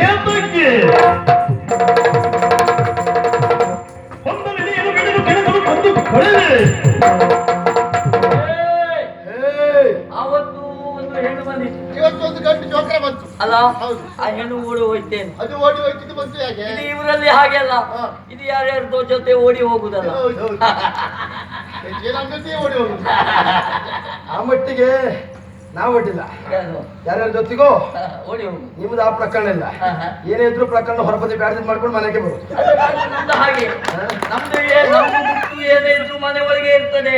ಏತಕ್ಕೆ ಒಂದು ಬಂದು! ಅವತ್ತು ಒಂದು ಹೆಣ್ಣು ಬಂದಿತ್ತು ಇವತ್ತೊಂದು ಗಂಟು ಜೋಕ್ರ ಬಂತು. ಅಲ್ಲ ಹೌದು. ಆ ಹೆಣ್ಣು ಓಡಿ ಹೋಯ್ತೇನೆ? ಅದು ಓಡಿ ಹೋಯ್ತಿದ್ದು ಬಂತು ಹೇಗೆ? ಇದು ಇವರಲ್ಲಿ ಹಾಗೆ ಅಲ್ಲ. ಇದು ಯಾರ್ಯಾರ್ದೋ ಜೊತೆ ಓಡಿ ಹೋಗುದಲ್ಲ. ಓಡಿ ಹೋಗುದು? ಆ ಮಟ್ಟಿಗೆ ನಾವು ಒಡ್ಡಿಲ್ಲ ಯಾರು? ಯಾರ್ಯಾರ ಜೊತೆಗೋ ಓಡಿ ಹೋಗು ನಿಮ್ದು ಆ ಪ್ರಕರಣ ಇಲ್ಲ. ಏನೇ ಇದ್ರು ಪ್ರಕರಣ ಹೊರಬದಿ ಬ್ಯಾಡ್ದು ಮಾಡ್ಕೊಂಡು ಮನೆಗೆ ಬರು ಹಾಗೆ ನಮ್ದು ಏನೇ ಇದ್ರು ಮನೆ ಒಳಗೆ ಇರ್ತದೆ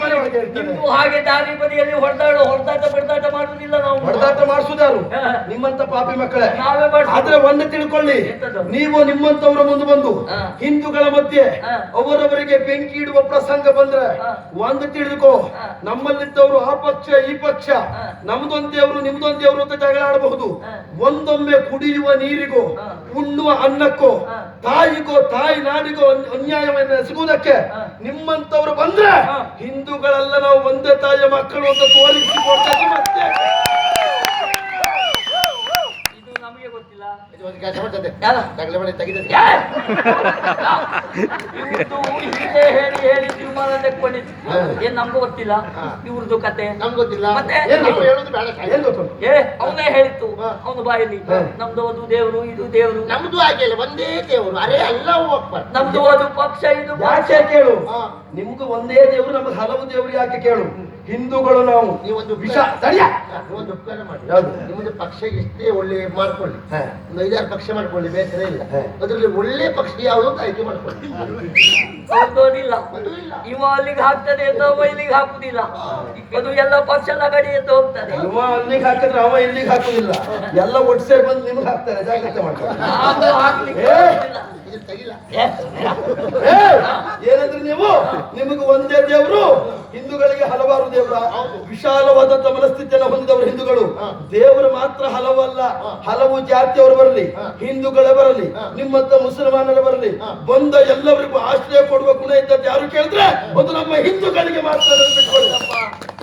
ಮನೆ ಒಳಗೆ ಇರ್ತದೆ? ಹಾಗೆ ದಾರಿ ಬದಿಯಲ್ಲಿ ಹೊಡೆದಾಡು ಹೊಡೆದಾಟ ಬಿಡದಾಟ ಮಾಡುದಿಲ್ಲ ನಾವು ಹೊಡೆದಾಟ ಮಾಡಿಸುದಾರು ನಿಮ್ಮಂತ ಪಾಪಿ ಮಕ್ಕಳೇ. ಆದ್ರೆ ಒಂದು ತಿಳ್ಕೊಳ್ಳಿ? ನೀವು ನಿಮ್ಮಂತವರ ಮುಂದೆ ಬಂದು. ಹಿಂದೂಗಳ ಮಧ್ಯೆ ಅವರವರಿಗೆ ಬೆಂಕಿ ಇಡುವ ಪ್ರಸಂಗ ಬಂದ್ರೆ ಒಂದ್ ತಿಳಿದುಕೋ. ನಮ್ಮಲ್ಲಿದ್ದವರು ಆ ಪಕ್ಷ ಈ ಪಕ್ಷ. ನಮ್ದೊಂದ್ ದೇವ್ರು ನಿಮ್ದೊಂದ್ ದೇವ್ರು ಅಂತ ಜಗಳ ಆಡಬಹುದು. ಒಂದೊಮ್ಮೆ ಕುಡಿಯುವ ನೀರಿಗೋ ಉಣ್ಣುವ ಅನ್ನಕ್ಕೋ. ತಾಯಿಗೋ ತಾಯಿ ನಾಡಿಗೋ ಅನ್ಯಾಯವನ್ನ ಎಸಗುವುದಕ್ಕೆ ನಿಮ್ಮಂತವ್ರು ಬಂದ್ರೆ. ಹಿಂದೂಗಳೆಲ್ಲ ನಾವು ಒಂದೇ ತಾಯಿಯ ಮಕ್ಕಳು ಅಂತ ತೋರಿಸಿಕೊಡ್ತಾರೆ ಮತ್ತೆ ಇದು ನಮಗೆ ಗೊತ್ತಿಲ್ಲ ಇದು ಒಂದು ಕೆಲಸ ಮಾಡ್ತದೆ ಯಾರ? ತಗಲೆ ಮನೆ ತೆಗಿತದೆ ಇವ್ರದ್ದು ಹಿಂದೆ ಹೇಳಿ ಹೇಳಿ ತೀರ್ಮಾನ. ಏನ್ ನಮ್ಗೂ ಗೊತ್ತಿಲ್ಲ. ಇವ್ರದ್ದು ಕತೆ ನಮ್ಗೆ ಗೊತ್ತಿಲ್ಲ ಮತ್ತೆ? ಏ ಅವನೇ ಹೇಳಿತ್ತು. ಅವನು ಬಾಯಲ್ಲಿ. ನಮ್ದು ಅದು ದೇವ್ರು ಇದು ದೇವರು ನಮ್ದು ಆಗಿಲ್ಲ ಇಲ್ಲ ಒಂದೇ ದೇವರು ಅರೆ ಎಲ್ಲವೂ ಒಪ್ಪರ್ ನಮ್ದು ಅದು ಪಕ್ಷ ಇದು ಭಾಷೆ ಯಾಕೆ ಕೇಳು ಹಾ. ನಿಮ್ಗೂ ಒಂದೇ ದೇವರು ನಮ್ಗೆ ಹಲವು ದೇವರು ಯಾಕೆ ಕೇಳು ಹಿಂದೂಗಳು ನಾವು ನೀವೊಂದು ವಿಷ ಸರಿಯ? ನೀವೊಂದು ಉಪಕಾರ ಮಾಡಿ ಯಾವ್ದು? ನಿಮ್ಮದು ಪಕ್ಷ ಇಷ್ಟೇ ಒಳ್ಳೆ ಮಾಡ್ಕೊಳ್ಳಿ. ಹಾ. ಒಂದು ಐದಾರು ಪಕ್ಷ ಮಾಡ್ಕೊಳ್ಳಿ ಬೇಸರ ಇಲ್ಲ. ಅದರಲ್ಲಿ ಒಳ್ಳೆ ಪಕ್ಷ ಯಾವುದು ಅಂತ ಆಯ್ಕೆ ಮಾಡ್ಕೊಳ್ಳಿ. ಇವ ಅಲ್ಲಿಗೆ ಹಾಕ್ತದೆ ಅಂತ ಅವ ಇಲ್ಲಿಗೆ ಹಾಕುದಿಲ್ಲ. ಅದು ಎಲ್ಲ ಪಕ್ಷ ಲಗಡಿ ಅಂತ ಹೋಗ್ತದೆ. ಇವ ಅಲ್ಲಿಗೆ ಹಾಕಿದ್ರೆ ಅವ ಇಲ್ಲಿಗೆ ಹಾಕುದಿಲ್ಲ. ಎಲ್ಲ ಒಟ್ಟು ಸೇರಿ ಬಂದು ನಿಮ್ಗೆ ಹಾಕ್ತಾರೆ ಜಾಗ್ರತೆ ಮಾಡ್ತಾರೆ! ಏನಂದ್ರೆ ನೀವು ನಿಮಗೆ ಒಂದೇ ದೇವರು ಹಿಂದೂಗಳಿಗೆ ಹಲವಾರು ದೇವರ ವಿಶಾಲವಾದಂತ ಮನಸ್ಥಿತಿಯನ್ನು ಹೊಂದಿದವರು ಹಿಂದೂಗಳು. ದೇವರು ಮಾತ್ರ ಹಲವಲ್ಲ. ಹಲವು ಜಾತಿಯವರು ಬರಲಿ. ಹಿಂದೂಗಳೇ ಬರಲಿ. ನಿಮ್ಮಂತ ಮುಸಲ್ಮಾನರೇ ಬರಲಿ. ಬಂದ ಎಲ್ಲರಿಗೂ ಆಶ್ರಯ ಕೊಡುವ ಗುಣ ಇದ್ದದ್ದು ಯಾರು ಕೇಳಿದ್ರೆ ಅದು ನಮ್ಮ ಹಿಂದೂಗಳಿಗೆ ಮಾತ್ರ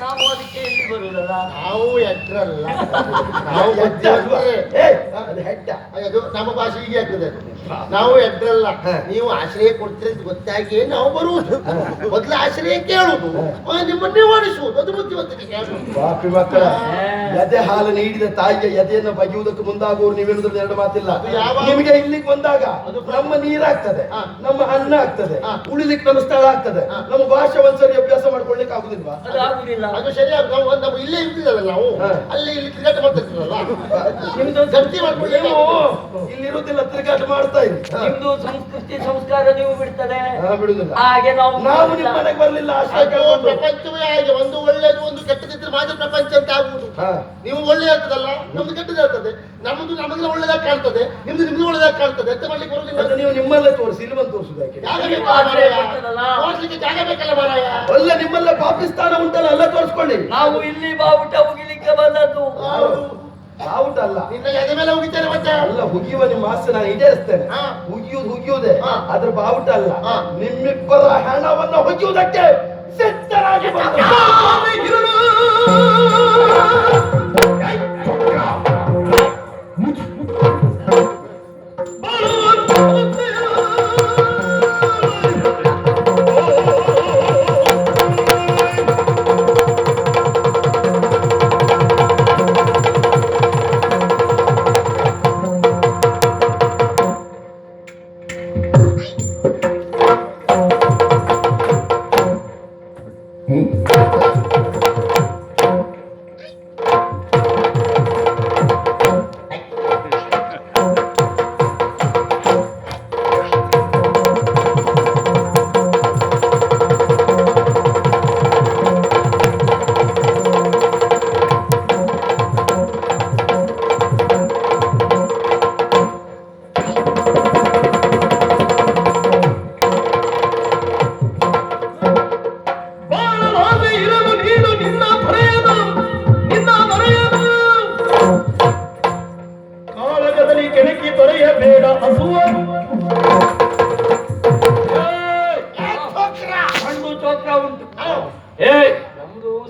ನಾವು ಅದಕ್ಕೆ ಬರುವುದಲ್ಲ ನಾವು ಎಡ್ರಲ್ಲ ನಾವು ಹೆಡ್ಡ? ಅದು ನಮ್ಮ ಭಾಷೆ ಹೀಗೆ ಆಗ್ತದೆ. ನಾವು ಎಡ್ರಲ್ಲ ನೀವು ಆಶ್ರಯ ಕೊಡ್ತೀರಿ ಅಂತ ಗೊತ್ತಾಗಿ ನಾವು ಬರುವುದು. ಮೊದಲು ಆಶ್ರಯ ಕೇಳುವುದು. ನಿಮ್ಮನ್ನೇ ಓಡಿಸುವುದು. ಅದು ಬುದ್ಧಿವಂತಿಕೆ ಪಾಪಿ ಮಕ್ಕಳ ಎದೆ ಹಾಲು ನೀಡಿದ ತಾಯಿಯ ಎದೆಯನ್ನು ಬಗೆಯುವುದಕ್ಕೆ ಮುಂದಾಗುವವರು ನೀವೇನುದ್ರಲ್ಲಿ ಎರಡು ಮಾತಿಲ್ಲ. ನಿಮಗೆ ಇಲ್ಲಿಗೆ ಬಂದಾಗ ನಮ್ಮ ನೀರಾಗ್ತದೆ. ನಮ್ಮ ಅನ್ನ ಆಗ್ತದೆ. ಉಳಿಲಿಕ್ಕೆ ನಮ್ಮ ಸ್ಥಳ ಆಗ್ತದೆ. ನಮ್ಮ ಭಾಷೆ ಒಂದ್ಸರಿ ಅಭ್ಯಾಸ ಆಗುದಿಲ್ವಾ? ಅದು ಆಗುದಿಲ್ಲ. ಅದು ಸರಿಯಾಗಿ ನಾವು ನಾವು ಇಲ್ಲೇ ಇರ್ತಿದಲ್ಲ ನಾವು? ಅಲ್ಲಿ ಅಲ್ಲೇ ಇಲ್ಲಿ ತಿರ್ಗಾಟ ನಿಮ್ದು ಗಟ್ಟಿ ಮಾಡ್ಕೊಳ್ಳಿ. ನೀವು ಇಲ್ಲಿರುವುದಿಲ್ಲ ತಿರ್ಗಾಟ ಮಾಡ್ತಾ ಇರಿ. ಹಾ. ನಿಮ್ದು ಸಂಸ್ಕೃತಿ ಸಂಸ್ಕಾರ ನೀವು ಬಿಡ್ತದೆ. ಬಿಡುದಿಲ್ಲ. ಹಾಗೆ ನಾವು ನಾವು ನಿಮ್ಮ ಮನೆಗೆ ಬರಲಿಲ್ಲ ಪ್ರಪಂಚವೇ ಹಾಗೆ ಒಂದು ಮಾತ್ರ ಪ್ರಪಂಚ ಅಂತ ಆಗುವುದು ಹಾ. ನೀವು ಒಳ್ಳೆ ಆಗ್ತದಲ್ಲ ನಮ್ದು ಕೆಟ್ಟದಾಗ್ತದೆ ನಮ್ದು ನಮಗೆ ಒಳ್ಳೇದಾಗ ಕಾಣ್ತದೆ. ನಿಮ್ದು ನಿಮ್ಗೆ ಒಳ್ಳೇದಾಗ ಕಾಣ್ತದೆ. ಅಂತ ಮಾಡ್ಲಿಕ್ಕೆ ಬರೋದಿಲ್ಲ? ನೀವು ನಿಮ್ಮಲ್ಲೇ ತೋರಿಸಿ ಇಲ್ಲಿ ಬಂದು ತೋರಿಸುದು ಯಾಕೆ? ಜಾಗ ಬೇಕಲ್ಲ ಮಾರಾಯ? ತೋರ್ಸ್ಲಿಕ್ಕೆ ಅಲ್ಲ ನಿಮ್ಮಲ್ಲ ಪಾಕಿಸ್ತಾನ ಉಂಟಲ್ಲ ಅಲ್ಲ ತೋರಿಸ್ಕೊಳ್ಳಿ. ನಾವು ಇಲ್ಲಿ ಬಾವುಟ ಮುಗಿಲಿಕ್ಕೆ ಬಂದದ್ದು. ಬಾವುಟ ಅಲ್ಲ. ನಿನ್ನ ಎದೆ ಮೇಲೆ ಹೋಗಿದ್ದೇನೆ ಮತ್ತೆ ಅಲ್ಲ ಹುಗಿಯುವ ನಿಮ್ಮ ಆಸೆ ನಾನು ಈಡೇರಿಸ್ತೇನೆ ಹಾ. ಹುಗಿಯುವುದು ಹುಗಿಯುವುದೇ ಹಾ. ಅದ್ರ ಬಾವುಟ ಅಲ್ಲ. ನಿಮ್ಮಿಬ್ಬರ ಹಣವನ್ನು ಹುಗಿಯುವುದಕ್ಕೆ ಸಿದ್ಧರಾಗಿ ಬಂದ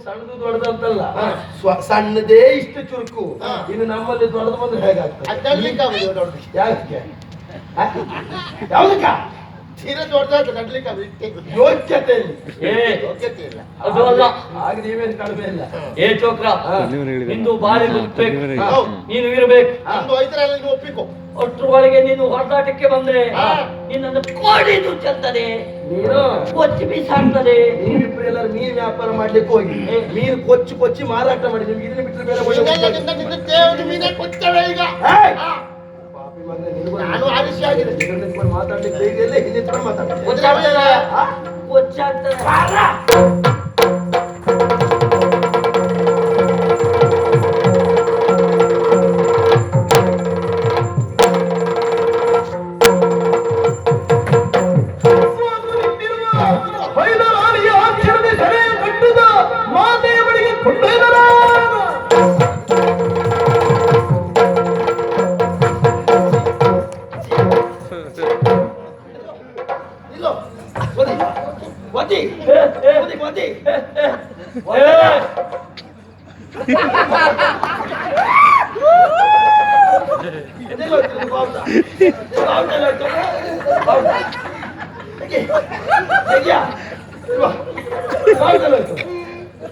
ಸಣ್ಣದು ದೊಡ್ಡದಂತಲ್ಲ. ಸಣ್ಣದೇ ಇಷ್ಟು ಚುರುಕು. ಇನ್ನು ನಮ್ಮಲ್ಲಿ ದೊಡ್ಡದು ಬಂದ್ರೆ ಹೇಗಾಗ್ತದೆ? ಯಾಕೆ? ಯಾವ್ದಕ್ಕ? ತೀರಾ ದೊಡ್ಡದಾದ ನಡ್ಲಿಕ್ಕೆ ಆಗುದು ಇಷ್ಟೇ ಯೋಗ್ಯತೆಯಲ್ಲಿ ಯೋಗ್ಯತೆ ಇಲ್ಲ. ಅದು ಅಲ್ಲ. ಆಗ ನೀವೇನು ಕಡಿಮೆ ಇಲ್ಲ. ಏ ಚೋಕ್ರ. ನಿಂದು ಬಾರಿ ಹೌದು. ನೀನು ಇರಬೇಕು. ಒಂದು ಐದರಲ್ಲಿ ನೀವು ಒಪ್ಪಿಕೋ. ಅಷ್ಟ್ರೊಳಗೆ ನೀನು ಹೊರದಾಟಕ್ಕೆ ಬಂದ್ರೆ. ನಿನ್ನನ್ನು ಕೋಡಿದು ಚೆಲ್ತದೆ ನೀನು? ಕೊಚ್ಚಿ ಬೀಸಾಡ್ತದೆ. ನೀವಿಬ್ರು ಎಲ್ಲರೂ ಮೀನು ವ್ಯಾಪಾರ ಮಾಡ್ಲಿಕ್ಕೆ ಹೋಗಿ. ಮೀನು ಕೊಚ್ಚಿ ಕೊಚ್ಚಿ ಮಾರಾಟ ಮಾಡಿ. ನಿಮ್ಗೆ ಇದನ್ನ ಬಿಟ್ಟರೆ ಬೇರೆ ಮೀನೇ ಕೊಚ್ಚವೆ ಈಗ ಏಯ್! ಹಾ. ಪಾಪಿ ಮಗನೇ, ನಿನಗೂ ನಾನು ಆರಿಸಿ ಆಗಿದೆ ಎದುರು ನಿಂತ್ಕೊಂಡು ಮಾತಾಡ್ಲಿಕ್ಕೆ ಬೇಗ ಹಿಂದೆ ನಿಂತ್ಕೊಂಡು ಮಾತಾಡ್ಲಿಕ್ಕೆ ಕೊಚ್ಚಾಗ್ತದೆ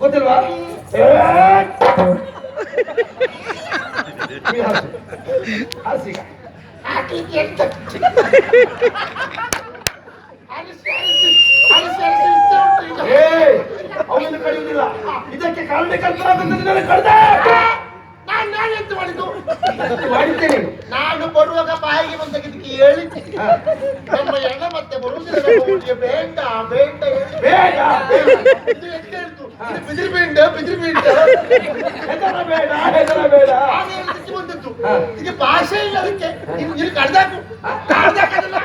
ಗೊತ್ತಿಲ್ವಾ ಏ! ಈಗ ಇದಕ್ಕೆ ಕಾರಣ ಕಲ್ಪನಾ ಕಡ್ದೆ ನಾನ್ ನಾನು ಎಂತ ಮಾಡಿದ್ದು? ಮಾಡಿದ್ದೇನೆ ನಾನು? ಬರುವಾಗ ಬಾಯಿಗೆ ಬಂದ ನಮ್ಮ ಎಣ್ಣ ಮತ್ತೆ ಬರುವುದಿಲ್ಲ ಬೇಡ ಬೇಡ. ಬೇಡ. ಇದು ಎಂತ ಹೇಳ್ತು? ಬಿದಿರು ಬೇಡ ಬಿದಿರು ಬೇಡ. ಹೆದರ ಬೇಡ ಹೆದರ ಬೇಡ. ಆಗ ಹೇಳಿದ್ದಕ್ಕೆ ಬಂದದ್ದು. ಇದು ಭಾಷೆ ಇಲ್ಲ ಅದಕ್ಕೆ. ಇದು ಕಡ್ದಾಕು ಕಡ್ದಾಕು ಅದನ್ನ.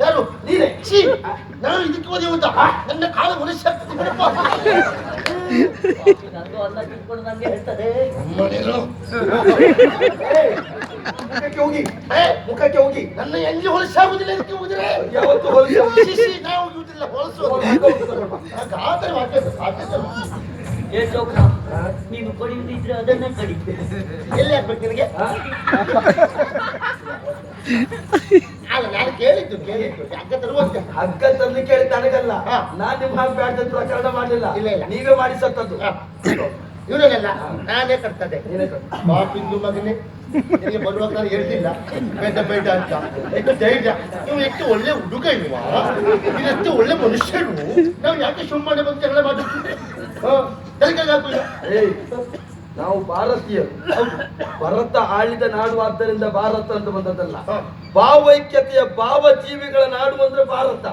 ಯಾರು ನೀನೆ. ನಾನು ಇದಕ್ಕೆ ಓದಿ ಅಂತ ನನ್ನ ಕಾಳು ಮನುಷ್ಯ! ಮುಖಕ್ಕೆ ಹೋಗಿ. ಏ, ಮುಖಕ್ಕೆ ಹೋಗಿ. ನನ್ನ ಎಲ್ಲಿ ಹೊಲಸಾಗುದಿಲ್ಲ ಇದಕ್ಕೆ ಹೋಗಿದ್ರೆ? ಯಾವತ್ತು ಹೊಲಿಸ ನಾವು ಹೋಗುದಿಲ್ಲ ಸಾಧ್ಯತೆ ಚೋಕ್ರ ನೀನು ಕಡಿಯುದಿದ್ರೆ ಅದನ್ನ ಕಡಿ. ಎಲ್ಲಿ ಹಾಕ್ಬೇಕು ನಿನಗೆ ಅಲ್ಲ ನಾನು ಕೇಳಿದ್ದು ಕೇಳಿದ್ದು ಯಾಕೆ ತರುವಂತೆ ಹಗ್ಗ ತರ್ಲಿಕ್ಕೆ ಹೇಳಿ ನನಗಲ್ಲ. ನಾನ್ ನಿಮ್ ಹಾಗೆ ಬ್ಯಾಡ ಪ್ರಕರಣ ಮಾಡಲಿಲ್ಲ. ಇಲ್ಲ, ಇಲ್ಲ. ನೀವೇ ಮಾಡಿ ಸತ್ತದ್ದು. ಇವರಲ್ಲ ನಾನೇ ಕಟ್ತದೆ. ಪಾಪಿಂದು ಮಗನೇ. ನಿನಗೆ ಬರುವಾಗ ನಾನು ಹೇಳ್ತಿಲ್ಲ. ಬೇಡ ಬೇಡ ಅಂತ. ಎಷ್ಟು ಧೈರ್ಯ. ನೀವು ಎಷ್ಟು ಒಳ್ಳೆ ಹುಡುಗ ಇಲ್ವಾ? ನೀವು ಎಷ್ಟು ಒಳ್ಳೆ ಮನುಷ್ಯರು. ನಾವು ಯಾಕೆ ಸುಮ್ಮನೆ ಬಂದು ಜಗಳ ಮಾಡುತ್ತಿದ್ದೆ ಹಾಕುಲ್ಲ ಏಯ್. ನಾವು ಭಾರತೀಯರು. ಭರತ ಆಳಿದ ನಾಡು ಆದ್ದರಿಂದ ಭಾರತ ಅಂತ ಬಂದದ್ದಲ್ಲ. ಭಾವೈಕ್ಯತೆಯ ಭಾವಜೀವಿಗಳ ನಾಡು ಅಂದ್ರೆ ಭಾರತ.